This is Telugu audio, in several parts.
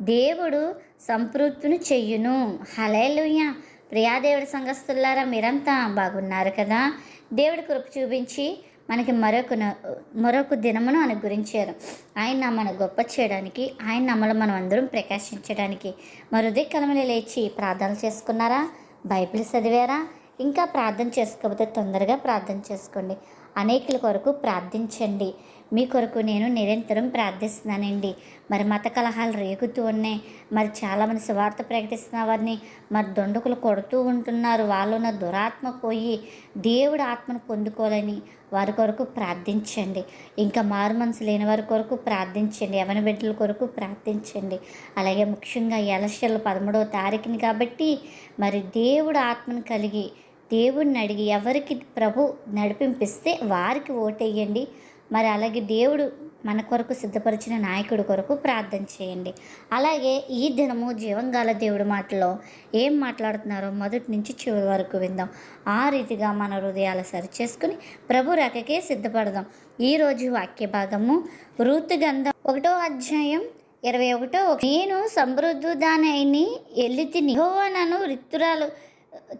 దేవుడు సంపృప్తిని చెయ్యును హలేలుయ్య ప్రియాదేవుడి సంఘస్థులారా మీరంతా బాగున్నారు కదా? దేవుడి కృప చూపించి మనకి మరొక న- మరొక దినమును అనుగురించారు ఆయన మన గొప్ప చేయడానికి ఆయన నమ్మలు మనం అందరం ప్రకాశించడానికి మరుదే కలమలు లేచి ప్రార్థన చేసుకున్నారా? బైబిల్ చదివారా? ఇంకా ప్రార్థన చేసుకోకపోతే తొందరగా ప్రార్థన చేసుకోండి. అనేకుల కొరకు ప్రార్థించండి. మీ కొరకు నేను నిరంతరం ప్రార్థిస్తున్నానండి. మరి మత కలహాలు రేగుతూ ఉన్నాయి. మరి చాలామంది స్వార్థ ప్రకటిస్తున్న వారిని మరి దొండకులు కొడుతూ ఉంటున్నారు. వాళ్ళు ఉన్న దురాత్మ పోయి దేవుడు ఆత్మను పొందుకోవాలని వారి కొరకు ప్రార్థించండి. ఇంకా మారు మనసు లేని వారి కొరకు ప్రార్థించండి. యవన బిడ్డల కొరకు ప్రార్థించండి. అలాగే ముఖ్యంగా ఎలక్షన్లు పదమూడవ తారీఖుని కాబట్టి మరి దేవుడు ఆత్మను కలిగి దేవుడిని అడిగి ఎవరికి ప్రభు నడిపింపిస్తే వారికి ఓటేయండి. మరి అలాగే దేవుడు మన కొరకు సిద్ధపరిచిన నాయకుడి కొరకు ప్రార్థన చేయండి. అలాగే ఈ దినము జీవంగాల దేవుడి మాటలో ఏం మాట్లాడుతున్నారో మొదటి నుంచి చివరి వరకు విందాం. ఆ రీతిగా మన హృదయాలు సరిచేసుకుని ప్రభు రకకే సిద్ధపడదాం. ఈరోజు వాక్య భాగము వృత్తి గంధం ఒకటో అధ్యాయం ఇరవై ఒకటో నేను సమృద్ధుదానైని ఎల్లితిని యెహోవా నన్ను రిత్తురాలు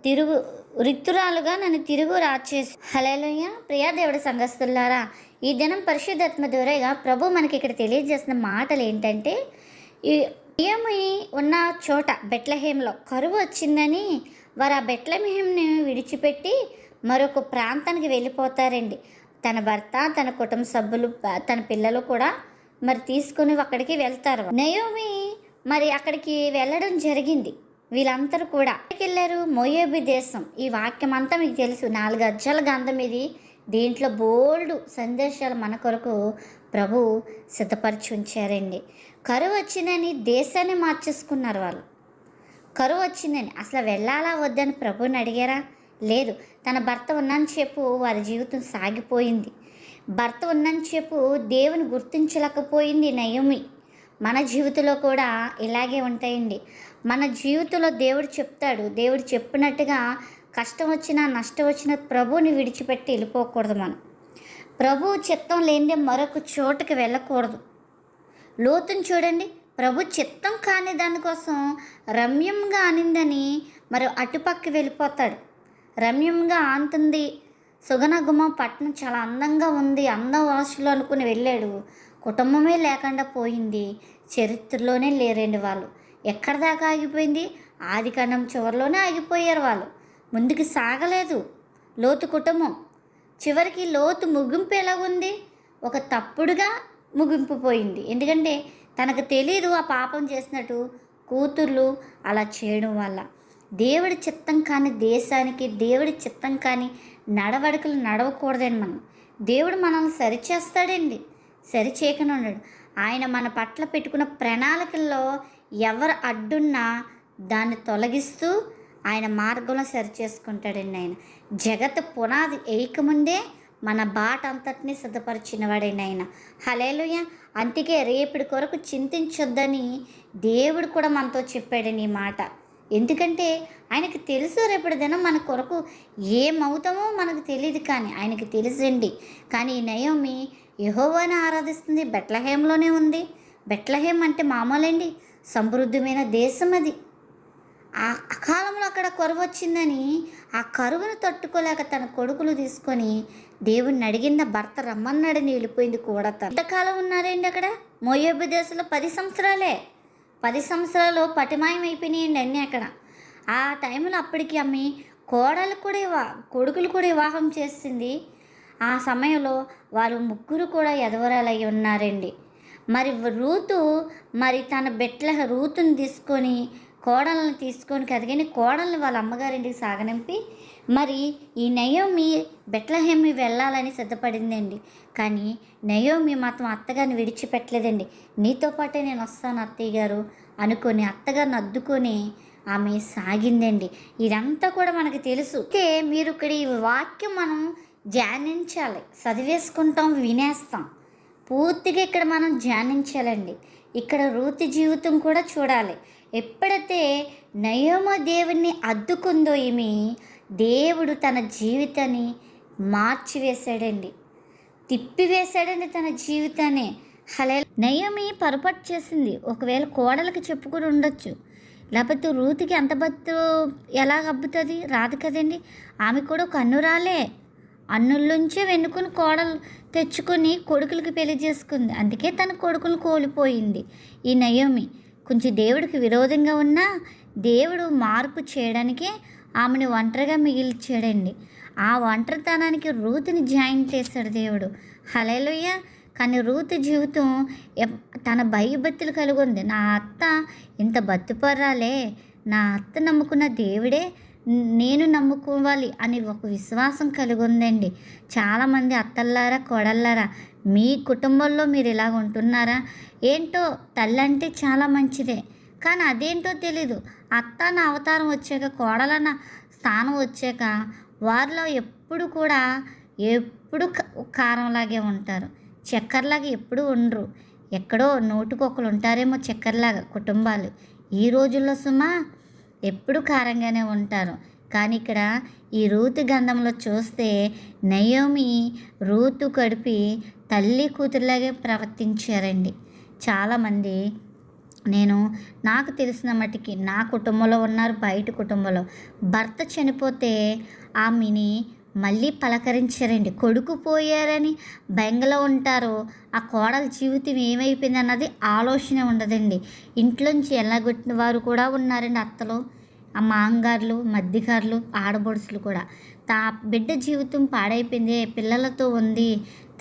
తిరుగు రిక్తురాలుగా నన్ను తిరుగు రాచేసి హలేలుయ్య ప్రియా దేవుడి సంఘస్తులారా ఈ దినం పరిశుద్ధాత్మ దూరగా ప్రభు మనకి ఇక్కడ తెలియజేసిన మాటలు ఏంటంటే ఈ బియ్యము ఉన్న చోట బెట్లహేంలో కరువు వచ్చిందని వారు ఆ బెట్లహేమ్ని విడిచిపెట్టి మరొక ప్రాంతానికి వెళ్ళిపోతారండి. తన భర్త తన కుటుంబ సభ్యులు తన పిల్లలు కూడా మరి తీసుకుని అక్కడికి వెళ్తారు. నయోమి మరి అక్కడికి వెళ్ళడం జరిగింది. వీళ్ళందరూ కూడా ఎక్కడికి వెళ్ళారు మోయేబి దేశం. ఈ వాక్యం అంతా మీకు తెలుసు. నాలుగు అజ్జల గంధం ఇది. దీంట్లో బోల్డ్ సందేశాలు మన కొరకు ప్రభు సిద్ధపరిచి ఉంచారండి. కరువు వచ్చిందని దేశాన్ని మార్చేసుకున్నారు వాళ్ళు. కరువు వచ్చిందని అసలు వెళ్ళాలా వద్దని ప్రభుని అడిగారా? లేదు. తన భర్త ఉన్నంతసేపు వారి జీవితం సాగిపోయింది. భర్త ఉన్నంతసేపు దేవుని గుర్తించలేకపోయింది నయమి. మన జీవితంలో కూడా ఇలాగే ఉంటాయండి. మన జీవితంలో దేవుడు చెప్తాడు. దేవుడు చెప్పినట్టుగా కష్టం వచ్చినా నష్టం వచ్చినా ప్రభువుని విడిచిపెట్టి వెళ్ళిపోకూడదు మనం. ప్రభు చిత్తం లేనిదే మరొక చోటుకి వెళ్ళకూడదు. లోతుని చూడండి. ప్రభు చిత్తం కాని దానికోసం రమ్యంగా ఆనిందని మరి అటుపక్క వెళ్ళిపోతాడు. రమ్యంగా ఆంతుంది సుగనగుమ పట్టణం చాలా అందంగా ఉంది. అందం వాసులు అనుకుని వెళ్ళాడు. కుటుంబమే లేకుండా పోయింది. చరిత్రలోనే లేరండి వాళ్ళు. ఎక్కడ దాకా ఆగిపోయింది? ఆది కణం చివరిలోనే ఆగిపోయారు వాళ్ళు. ముందుకు సాగలేదు లోతు కుటుంబం. చివరికి లోతు ముగింపు ఎలా ఉంది ఒక తప్పుడుగా ముగింపు పోయింది. ఎందుకంటే తనకు తెలియదు ఆ పాపం చేసినట్టు కూతుర్లు అలా చేయడం వల్ల. దేవుడి చిత్తం కాని దేశానికి దేవుడి చిత్తం కాని నడవడికలు నడవకూడదండి మనం. దేవుడు మనల్ని సరిచేస్తాడండి. సరిచేయకుండా ఉన్నాడు ఆయన మన పట్ల పెట్టుకున్న ప్రణాళికల్లో ఎవరు అడ్డున్నా దాన్ని తొలగిస్తూ ఆయన మార్గంలో సరి చేసుకుంటాడండి ఆయన. జగత్ పునాది వేయకముందే మన బాట అంతటిని సిద్ధపరిచిన వాడండి ఆయన. హలేలుయ అందుకే రేపటి కొరకు చింతించొద్దని దేవుడు కూడా మనతో చెప్పాడని ఈ మాట. ఎందుకంటే ఆయనకి తెలుసు రేపటి దినం మన కొరకు ఏమవుతామో మనకు తెలియదు కానీ ఆయనకి తెలుసండి. కానీ ఈ నయోమి యహోవాని ఆరాధిస్తుంది. బెట్లహేంలోనే ఉంది. బెట్లహేం అంటే మామూలండి. సమృద్ధమైన దేశం అది. ఆ అకాలంలో అక్కడ కరువు వచ్చిందని ఆ కరువును తట్టుకోలేక తన కొడుకులు తీసుకొని దేవుణ్ణి అడిగిన భర్త రమ్మన్నాడని వెళ్ళిపోయింది కూడా తను. ఎంతకాలం ఉన్నారండి అక్కడ? మోయోబు దేశంలో పది సంవత్సరాలే. పది సంవత్సరాలు పటిమాయం అయిపోయినాయండి అన్నీ అక్కడ. ఆ టైంలో అప్పటికి అమ్మి కోడలు కూడా వివా కొడుకులు కూడా వివాహం చేసింది. ఆ సమయంలో వారు ముగ్గురు కూడా ఎదవరాలయ్యి ఉన్నారండి. మరి రూతు మరి తన బెట్ల రూతుని తీసుకొని కోడలను తీసుకొని కదిగిన కోడల్ని వాళ్ళ అమ్మగారింటికి సాగనింపి మరి ఈ నయోమి బెట్లహేమి వెళ్ళాలని సిద్ధపడిందండి. కానీ నయోమి మాత్రం అత్తగారిని విడిచిపెట్టలేదండి. నీతో పాటే నేను వస్తాను అత్తయ్య గారు అనుకొని అత్తగారిని అద్దుకొని ఆమె సాగిందండి. ఇదంతా కూడా మనకు తెలుసు. అయితే మీరు ఇక్కడ ఈ వాక్యం మనం ధ్యానించాలి. చదివేసుకుంటాం వినేస్తాం. పూర్తిగా ఇక్కడ మనం ధ్యానించాలండి. ఇక్కడ రూతి జీవితం కూడా చూడాలి. ఎప్పుడైతే నయోమ దేవుణ్ణి అద్దుకుందో ఈమె దేవుడు తన జీవితాన్ని మార్చివేశాడండి. తిప్పివేశాడండి తన జీవితాన్ని. హలే నయోమి పొరపాటు చేసింది. ఒకవేళ కోడలకి చెప్పుకుని ఉండొచ్చు. లేకపోతే రూతికి ఎంత బతు ఎలా అబ్బుతుంది? రాదు కదండి. ఆమె కూడా ఒక అన్నురాలే అన్నుల్లోంచే వెనుకుని కోడలు తెచ్చుకొని కొడుకులకి పెళ్ళి చేసుకుంది. అందుకే తన కొడుకులు కోల్పోయింది. ఈ నయోమి కొంచెం దేవుడికి విరోధంగా ఉన్నా దేవుడు మార్పు చేయడానికే ఆమెను ఒంటరిగా మిగిల్చాడండి. ఆ ఒంటరితనానికి రూతుని జాయిన్ చేశాడు దేవుడు. హలేలుయ్య కానీ రూతు జీవితం తన భయభక్తులు కలిగి ఉంది నా అత్త ఇంత బతుపర్రాలే నా అత్త నమ్ముకున్న దేవుడే నేను నమ్ముకోవాలి అని ఒక విశ్వాసం కలిగి ఉందండి చాలామంది అత్తల్లారా కోడల్లారా మీ కుటుంబంలో మీరు ఇలా ఉంటున్నారా? ఏంటో తల్లి అంటే చాలా మంచిదే. కానీ అదేంటో తెలీదు. అత్త నా అవతారం వచ్చాక కోడలన్న స్థానం వచ్చాక వారిలో ఎప్పుడు కూడా ఎప్పుడు క- కారంలాగే ఉంటారు. చక్కెరలాగా ఎప్పుడు ఉండరు. ఎక్కడో నోటుకొకరు ఉంటారేమో చక్కెరలాగా కుటుంబాలు. ఈ రోజుల్లో సుమా ఎప్పుడు కారంగానే ఉంటారు. కానీ ఇక్కడ ఈ రూతు గంధంలో చూస్తే నయోమి రూతు కడిపి తల్లి కూతురులాగే ప్రవర్తించారండి. చాలామంది నేను నాకు తెలిసిన మటుకి నా కుటుంబంలో ఉన్నారు బయట కుటుంబంలో. భర్త చనిపోతే ఆమెని మళ్ళీ పలకరించారండి. కొడుకు పోయారని బెంగలో ఉంటారు ఆ కోడల జీవితం ఏమైపోయింది అన్నది ఆలోచన ఉండదండి. ఇంట్లోంచి ఎల్లగొట్టిన వారు కూడా ఉన్నారండి అత్తలు ఆ మాంగారులు మధ్యగారులు ఆడబొడుసులు కూడా. తా బిడ్డ జీవితం పాడైపోయింది పిల్లలతో ఉంది.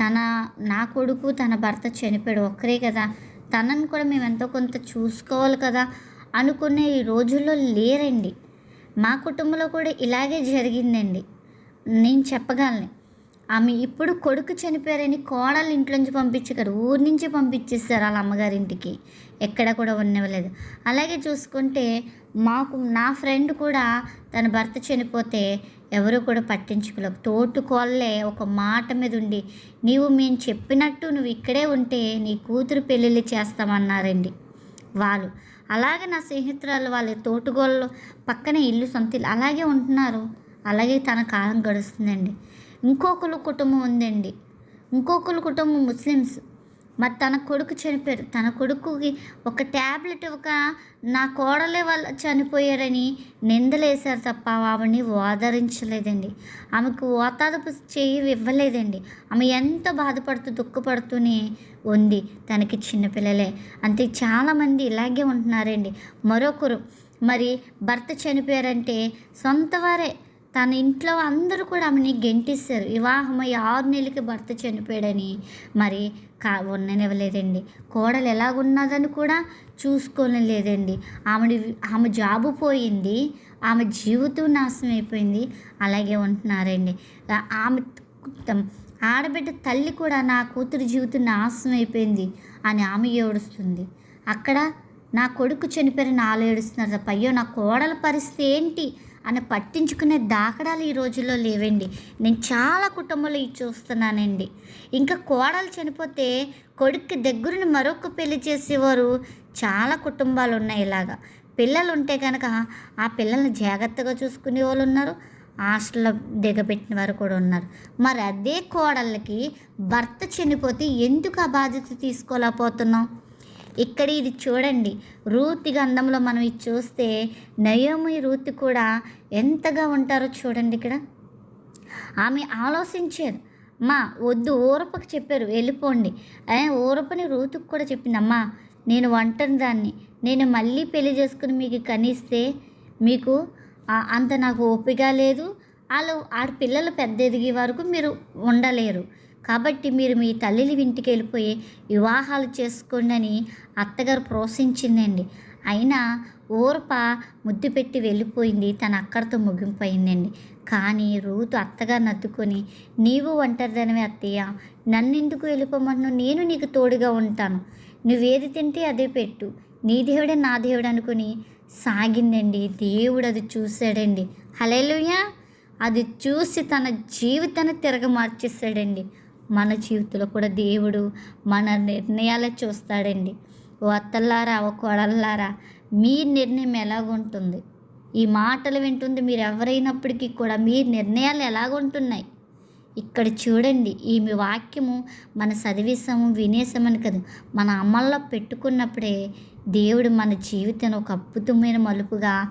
తన నా కొడుకు తన భర్త చనిపోయాడు ఒక్కరే కదా. తనని కూడా మేము ఎంతో కొంత చూసుకోవాలి కదా అనుకునే ఈ రోజుల్లో లేరండి. మా కుటుంబంలో కూడా ఇలాగే జరిగిందండి. నేను చెప్పగలను. ఆమె ఇప్పుడు కొడుకు చనిపోయారని కోడలు ఇంట్లోంచి పంపించగారు ఊరి నుంచి పంపించేస్తారు వాళ్ళ అమ్మగారింటికి. ఎక్కడ కూడా ఉండవలేదు అలాగే చూసుకుంటే మాకు నా ఫ్రెండ్ కూడా తన భర్త చనిపోతే ఎవరు కూడా పట్టించుకోలేవు తోటు కోళ్ళే ఒక మాట మీద ఉండి నీవు మేము చెప్పినట్టు నువ్వు ఇక్కడే ఉంటే నీ కూతురు పెళ్ళిళ్ళు చేస్తామన్నారండి వాళ్ళు. అలాగే నా స్నేహితురాలు వాళ్ళ తోటుగోళ్ళు పక్కనే ఇల్లు సొంత ఇల్లు అలాగే ఉంటున్నారు. అలాగే తన కాలం గడుస్తుందండి. ఇంకొకరు కుటుంబం ఉందండి. ఇంకొకరు కుటుంబం ముస్లిమ్స్. మరి తన కొడుకు చనిపోయారు. తన కొడుకుకి ఒక ట్యాబ్లెట్ ఒక నా కోడలే వాళ్ళ చనిపోయారని నిందలేశారు తప్ప ఆవిడని ఓదరించలేదండి. ఆమెకు ఓతాదపు చేయి ఇవ్వలేదండి. ఆమె ఎంతో బాధపడుతూ దుఃఖపడుతూనే ఉంది. తనకి చిన్నపిల్లలే అంతే చాలామంది ఇలాగే ఉంటున్నారండి. మరొకరు మరి భర్త చనిపోయారంటే సొంత వారే తన ఇంట్లో అందరూ కూడా ఆమెని గెంటిస్తారు. వివాహమై ఆరు నెలలకి భర్త చనిపోయాడని మరి కా ఉండనివ్వలేదండి కోడలు ఎలాగున్నదని కూడా చూసుకోలేదండి. ఆమెడి ఆమె జాబు పోయింది. ఆమె జీవితం నాశనం అయిపోయింది. అలాగే ఉంటున్నారండి. ఆమె ఆడబిడ్డ తల్లి కూడా నా కూతురు జీవితం నాశనం అయిపోయింది అని ఆమె ఏడుస్తుంది. అక్కడ నా కొడుకు చనిపోయిన నాలో ఏడుస్తున్నారు తప్ప అయ్యో నా కోడల పరిస్థితి ఏంటి? అని పట్టించుకునే దాఖడాలు ఈ రోజుల్లో లేవండి. నేను చాలా కుటుంబాలు ఇది చూస్తున్నానండి. ఇంకా కోడలు చనిపోతే కొడుక్కి దగ్గరుని మరొక పెళ్ళి చేసేవారు చాలా కుటుంబాలు ఉన్నాయి ఇలాగా. పిల్లలు ఉంటే కనుక ఆ పిల్లల్ని జాగ్రత్తగా చూసుకునే వాళ్ళు ఉన్నారు. హాస్టల్లో దిగబెట్టిన వారు కూడా ఉన్నారు. మరి అదే కోడళ్ళకి భర్త చనిపోతే ఎందుకు ఆ బాధ్యత తీసుకోలేకపోతున్నాం? ఇక్కడ ఇది చూడండి. రూతి గంధంలో మనం ఇది చూస్తే నయోమి రూతి కూడా ఎంతగా ఉంటారో చూడండి ఇక్కడ. ఆమె ఆలోచించారు అమ్మా వద్దు ఊరపకి చెప్పారు వెళ్ళిపోండి. ఊరపని రూతుకు కూడా చెప్పింది అమ్మా నేను వంటని దాన్ని. నేను మళ్ళీ పెళ్ళి చేసుకుని మీకు కనిస్తే మీకు అంత నాకు ఓపిక లేదు. వాళ్ళు ఆడ పిల్లలు పెద్ద ఎదిగే వరకు మీరు ఉండలేరు. కాబట్టి మీరు మీ తల్లిని ఇంటికి వెళ్ళిపోయి వివాహాలు చేసుకోండి అని అత్తగారు ప్రోత్సహించిందండి. అయినా ఊరప ముద్దు పెట్టి వెళ్ళిపోయింది తన అక్కడితో ముగింపోయిందండి. కానీ రూతు అత్తగారు నద్దుకొని నీవు ఒంటరిదనమే అత్తయ్య నన్ను ఎందుకు వెళ్ళిపోమంటున్నావు? నేను నీకు తోడుగా ఉంటాను. నువ్వేది తింటే అదే పెట్టు. నీ దేవుడే నా దేవుడు అనుకుని సాగిందండి. దేవుడు అది చూశాడండి. హలేలుయా అది చూసి తన జీవితాన్ని తిరగ మార్చేస్తాడండి మన జీవితంలో కూడా దేవుడు మన నిర్ణయాలే చూస్తాడండి. ఓ అత్తల్లారా ఓ కొడల్లారా మీ నిర్ణయం ఎలాగుంటుంది? ఈ మాటలు వింటుంది మీరు ఎవరైనప్పటికీ కూడా మీ నిర్ణయాలు ఎలాగుంటున్నాయి? ఇక్కడ చూడండి ఈమె వాక్యము మన చదివేసాము వినేసామని కదా మన అమల్లో పెట్టుకున్నప్పుడే దేవుడు మన జీవితాన్ని ఒక అద్భుతమైన మలుపుగా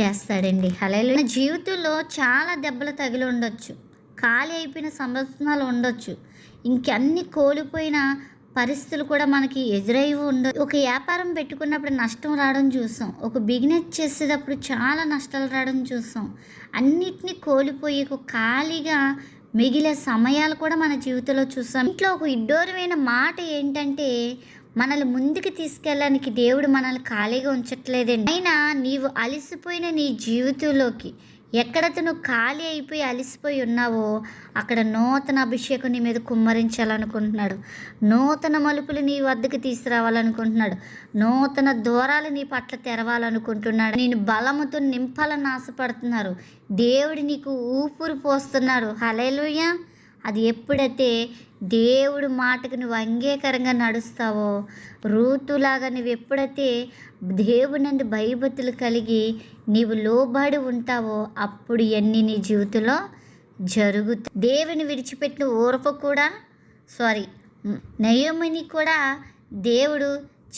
చేస్తాడండి. హలేలు మన జీవితంలో చాలా దెబ్బలు తగిలి ఉండొచ్చు. ఖాళీ అయిపోయిన సంవత్సరాలు ఉండొచ్చు. ఇంకన్నీ కోల్పోయిన పరిస్థితులు కూడా మనకి ఎదురై ఉండదు ఒక వ్యాపారం పెట్టుకున్నప్పుడు నష్టం రావడం చూసాం. ఒక బిజినెస్ చేసేటప్పుడు చాలా నష్టాలు రావడం చూసాం. అన్నిటినీ కోల్పోయి ఒక ఖాళీగా మిగిలే సమయాలు కూడా మన జీవితంలో చూసాం. ఇంట్లో ఒక ఇడ్డోరమైన మాట ఏంటంటే మనల్ని ముందుకు తీసుకెళ్ళడానికి దేవుడు మనల్ని ఖాళీగా ఉంచట్లేదండి. అయినా నీవు అలసిపోయిన నీ జీవితంలోకి ఎక్కడైతే నువ్వు ఖాళీ అయిపోయి అలసిపోయి ఉన్నావో అక్కడ నూతన అభిషేకం నీ మీద కుమ్మరించాలనుకుంటున్నాడు. నూతన మలుపులు నీ వద్దకు తీసుకురావాలనుకుంటున్నాడు. నూతన దూరాలు నీ పట్ల తెరవాలనుకుంటున్నాడు. నేను బలముతో నింపాలని ఆశపడుతున్నారు. దేవుడు నీకు ఊపిరి పోస్తున్నాడు. హలేలుయ్య అది ఎప్పుడైతే దేవుడు మాటకు నువ్వు అంగీకారంగా నడుస్తావో రూతులాగా నువ్వు ఎప్పుడైతే దేవునందు భయభక్తులు కలిగి నీవు లోబడి ఉంటావో అప్పుడు ఇవన్నీ నీ జీవితంలో జరుగుతాయి. దేవుని విడిచిపెట్టిన ఊరప కూడా సారీ నయోమిని కూడా దేవుడు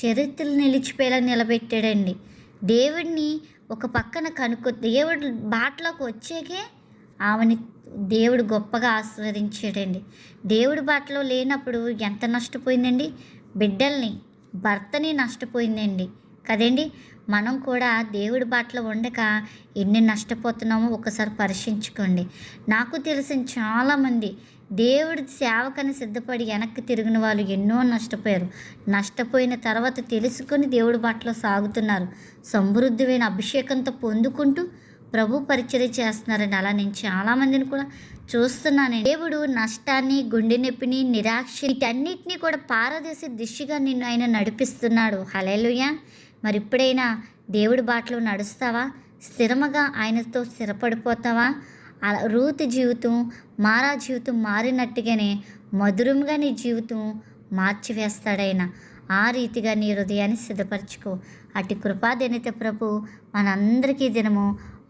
చరిత్రలు నిలిచిపోయేలా నిలబెట్టాడండి. దేవుడిని ఒక పక్కన కనుక్కో దేవుడు బాటలోకి వచ్చాకే ఆమెని దేవుడు గొప్పగా ఆస్వాదించాడండి దేవుడి బాటలో లేనప్పుడు ఎంత నష్టపోయిందండి? బిడ్డల్ని భర్తని నష్టపోయిందండి. కదండి? మనం కూడా దేవుడి బాటలో ఉండక ఎన్ని నష్టపోతున్నామో ఒకసారి పరీక్షించుకోండి నాకు తెలిసిన చాలామంది దేవుడి సేవకని సిద్ధపడి వెనక్కి తిరిగిన వాళ్ళు ఎన్నో నష్టపోయారు. నష్టపోయిన తర్వాత తెలుసుకొని దేవుడి బాటలో సాగుతున్నారు. సమృద్ధమైన అభిషేకంతో పొందుకుంటూ ప్రభు పరిచర్య చేస్తున్నారండి అలా నేను చాలామందిని కూడా చూస్తున్నాను. దేవుడు నష్టాన్ని గుండె నొప్పిని నిరాక్ష వీటన్నిటినీ కూడా పారదేశ దిశగా నిన్ను ఆయన నడిపిస్తున్నాడు. హలేలుయ మరి ఇప్పుడైనా దేవుడి బాటలో నడుస్తావా? స్థిరముగా ఆయనతో స్థిరపడిపోతావా? అలా రూతు జీవితం మారా జీవితం మారినట్టుగానే మధురంగా నీ జీవితం మార్చివేస్తాడైనా. ఆ రీతిగా నీ హృదయాన్ని సిద్ధపరచుకో. అటు కృపాదేనిత ప్రభు మనందరికీ దినము